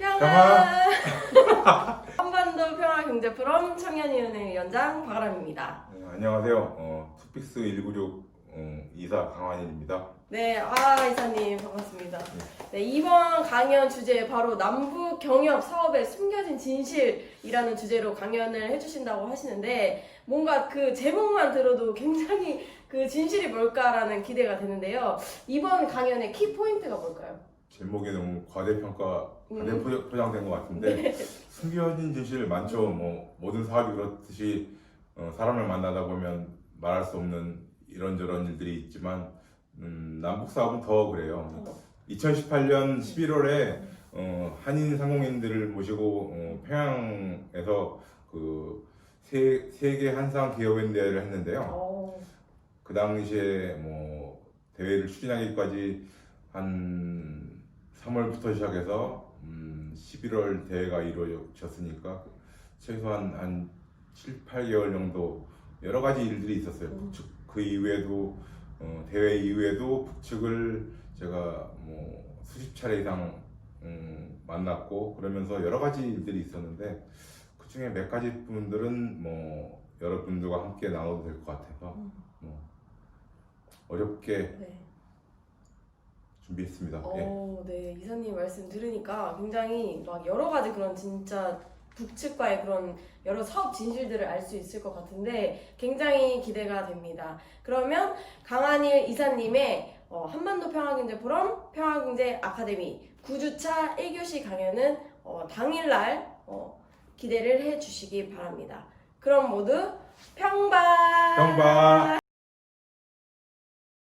평화. 한반도 평화 경제 포럼 청년위원회 위원장 박아람입니다. 네, 안녕하세요. 어, 투픽스 196 어, 이사 강환일입니다. 네, 아 이사님 반갑습니다. 네, 이번 강연 주제 바로 남북 경협 사업의 숨겨진 진실이라는 주제로 강연을 해주신다고 하시는데 뭔가 그 제목만 들어도 굉장히 그 진실이 뭘까라는 기대가 되는데요. 이번 강연의 키 포인트가 뭘까요? 제목이 너무 과대평가, 음. 과대포장된 것 같은데 숨겨진 진실 많죠. 뭐 모든 사업이 그렇듯이 어, 사람을 만나다 보면 말할 수 없는 이런저런 일들이 있지만 음, 남북 사업은 더 그래요. 2018년 11월에 어, 한인 상공인들을 모시고 어, 평양에서 그 세, 세계 한상 기업인 대회를 했는데요. 어, 그 당시에 뭐 대회를 추진하기까지 한 3월부터 시작해서 음 11월 대회가 이루어졌으니까 최소한 한 7, 8개월 정도 여러 가지 일들이 있었어요. 음. 북측 그 이후에도 어, 대회 이후에도 북측을 제가 뭐 수십 차례 이상 음, 만났고 그러면서 여러 가지 일들이 있었는데 그 중에 몇 가지 분들은 뭐 여러분들과 함께 나눠도 될 것 같아서 음. 뭐 어렵게 네. 준비했습니다. 예. 어, 네. 이사님 말씀 들으니까 굉장히 막 여러 가지 그런 진짜 북측과의 그런 여러 사업 진실들을 알 수 있을 것 같은데 굉장히 기대가 됩니다. 그러면 강한일 이사님의 어, 한반도 평화경제 포럼 평화경제 아카데미 9주차 1교시 강연은 어, 당일날 어, 기대를 해 주시기 바랍니다. 그럼 모두 평발! 평발!